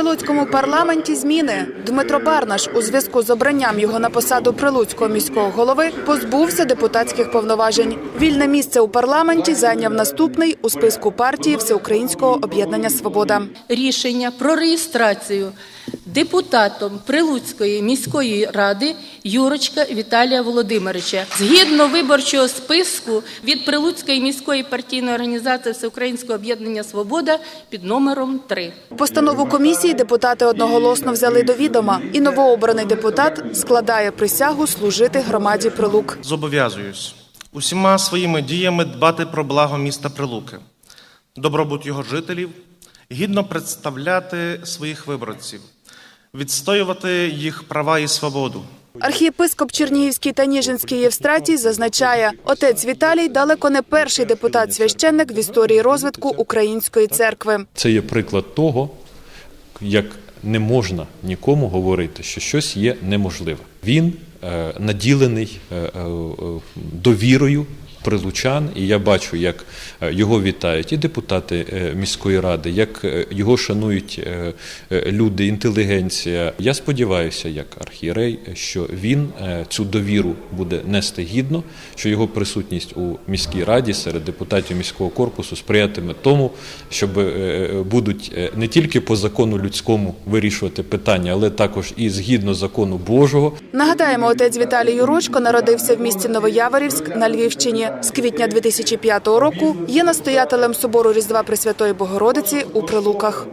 прилуцькому парламенті зміни. Дмитро Барнаш у зв'язку з обранням його на посаду прилуцького міського голови позбувся депутатських повноважень. Вільне місце у парламенті зайняв наступний у списку партії Всеукраїнського об'єднання Свобода. рішення про реєстрацію депутатом Прилуцької міської ради Юрочка Віталія Володимировича. Згідно виборчого списку від Прилуцької міської партійної організації Всеукраїнського об'єднання Свобода під номером 3. Постанову комісії депутати одноголосно взяли до відома, і новообраний депутат складає присягу служити громаді Прилук. Зобов'язуюсь усіма своїми діями дбати про благо міста Прилуки, добробут його жителів, гідно представляти своїх виборців, відстоювати їх права і свободу. Архієпископ Чернігівський та Ніжинський Євстратій зазначає, отець Віталій далеко не перший депутат-священник в історії розвитку української церкви. Це є приклад того, як не можна нікому говорити, що щось є неможливе. Він е, наділений е, е, довірою прилучан, і я бачу, як е, його вітають і депутати е, міської ради, як е, його шанують люди, інтелігенція. Я сподіваюся, як архієрей, що він цю довіру буде нести гідно, що його присутність у міській раді серед депутатів міського корпусу сприятиме тому, щоб будуть не тільки по закону людському вирішувати питання, але також і згідно закону Божого. Нагадаємо, отець Віталій Юрочко народився в місті Новояворівськ на Львівщині. З квітня 2005 року є настоятелем собору Різдва Пресвятої Богородиці у Прилуках.